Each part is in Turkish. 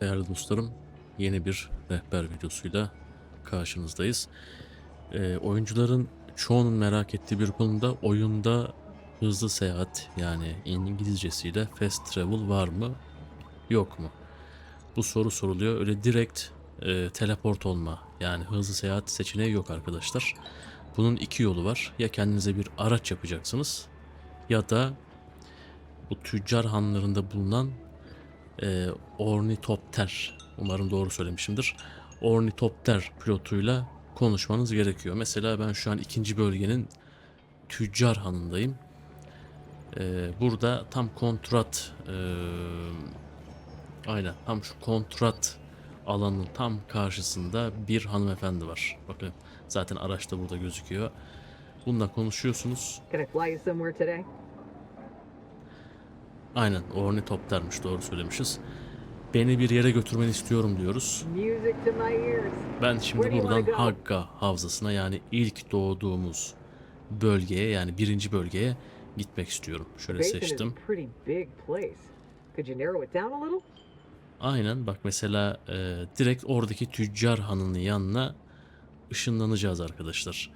Değerli dostlarım, yeni bir rehber videosuyla karşınızdayız. Ee, oyuncuların çoğunun merak ettiği bir konuda oyunda hızlı seyahat yani İngilizcesiyle fast travel var mı yok mu? Bu soru soruluyor. Öyle direkt e, teleport olma yani hızlı seyahat seçeneği yok arkadaşlar. Bunun iki yolu var. Ya kendinize bir araç yapacaksınız ya da bu tüccar hanlarında bulunan e, ornitopter umarım doğru söylemişimdir. Ornitopter pilotuyla konuşmanız gerekiyor. Mesela ben şu an ikinci bölgenin tüccar hanındayım. E, burada tam kontrat e, aynen tam şu kontrat alanın tam karşısında bir hanımefendi var. Bakın zaten araç da burada gözüküyor. Bununla konuşuyorsunuz. Can I fly you somewhere today? Aynen ornitoptermiş doğru söylemişiz. Beni bir yere götürmeni istiyorum diyoruz. Ben şimdi buradan? Hagga havzasına yani ilk doğduğumuz bölgeye yani birinci bölgeye gitmek istiyorum. Şöyle seçtim. Aynen bak mesela e, direkt oradaki tüccar hanının yanına ışınlanacağız arkadaşlar.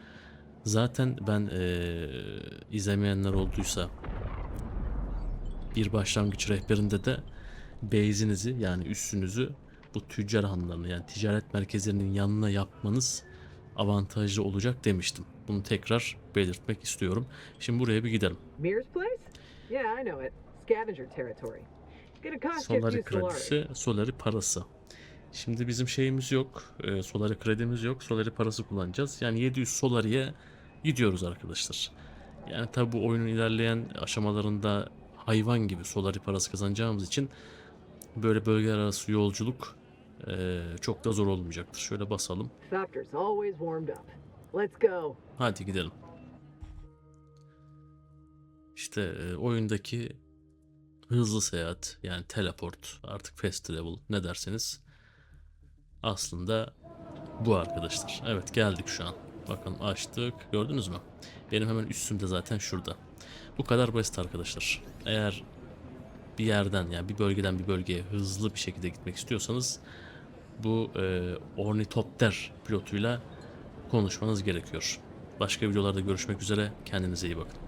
Zaten ben e, izlemeyenler olduysa bir başlangıç rehberinde de base'inizi yani üssünüzü bu tüccar hanlarını yani ticaret merkezlerinin yanına yapmanız avantajlı olacak demiştim. Bunu tekrar belirtmek istiyorum. Şimdi buraya bir gidelim. Solari. kredisi, Solari parası. Şimdi bizim şeyimiz yok. E, Solari kredimiz yok. Solari parası kullanacağız. Yani 700 Solari'ye gidiyoruz arkadaşlar. Yani tabi bu oyunun ilerleyen aşamalarında hayvan gibi Solari parası kazanacağımız için böyle bölgeler arası yolculuk e, çok da zor olmayacaktır. Şöyle basalım. Hadi gidelim. İşte e, oyundaki hızlı seyahat yani teleport artık fast travel ne derseniz aslında bu arkadaşlar. Evet geldik şu an. Bakın açtık. Gördünüz mü? Benim hemen üstümde zaten şurada. Bu kadar basit arkadaşlar. Eğer bir yerden yani bir bölgeden bir bölgeye hızlı bir şekilde gitmek istiyorsanız bu e, ornitopter pilotuyla konuşmanız gerekiyor. Başka videolarda görüşmek üzere. Kendinize iyi bakın.